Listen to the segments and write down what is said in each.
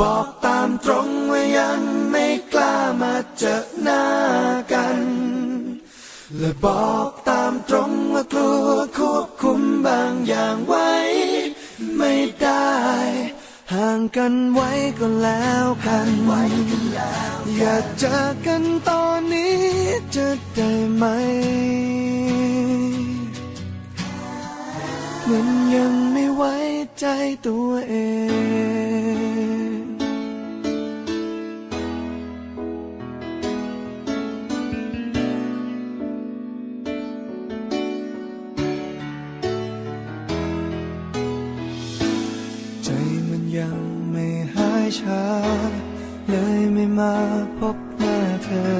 บอกตามตรงว่ายังไม่กล้ามาเจอหน้ากัน และบอกตามตรงว่ากลัวควบคุมบางอย่างไว้ ไม่ได้ ห่างกันไว้ก็แล้วกันอย่าเจอกันตอนนี้จะได้ไหม มันยังไม่ไว้ใจตัวเอง ยังไม่หายชาเลยไม่มาพบหน้าเธอ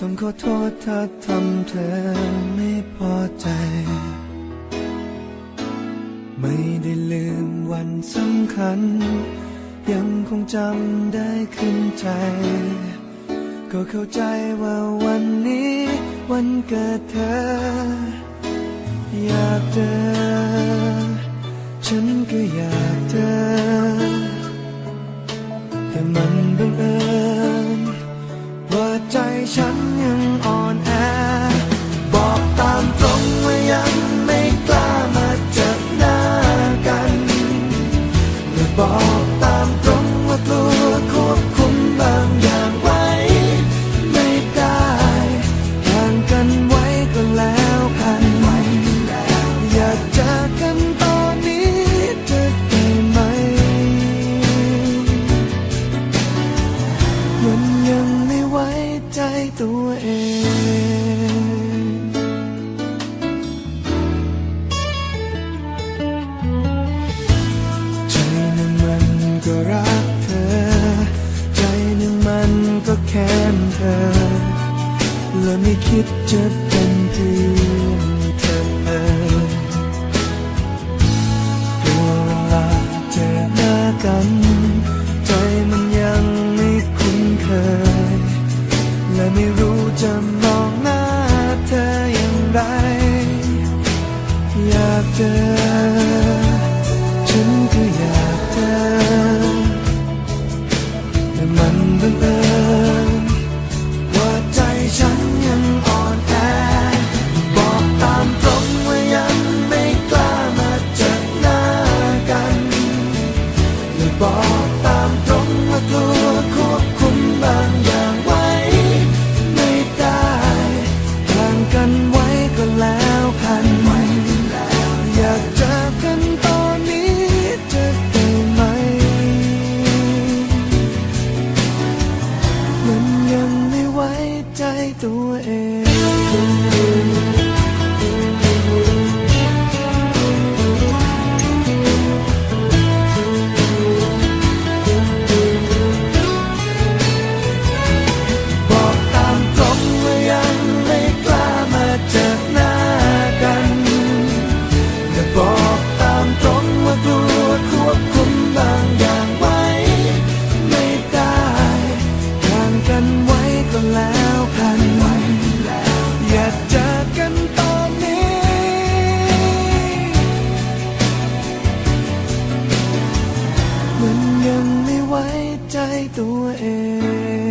ต้องขอโทษถ้าทำเธอไม่พอใจ ไม่ได้ลืมวันสำคัญ ยังคงจำได้ขึ้นใจ ก็เข้าใจว่าวันนี้ วันเกิดเธอ อยากเจอ ฉันก็อยากเจอแต่มัน ยังไม่ไว้ใจตัวเองใจหนึ่งมันก็รักเธอ ใจหนึ่งมันก็แค้นเธอ และไม่คิดจะเป็นเพื่อ และไม่รู้จะมองหน้าเธออย่างไร อยากเจอ Yeah. ใจตัวเอง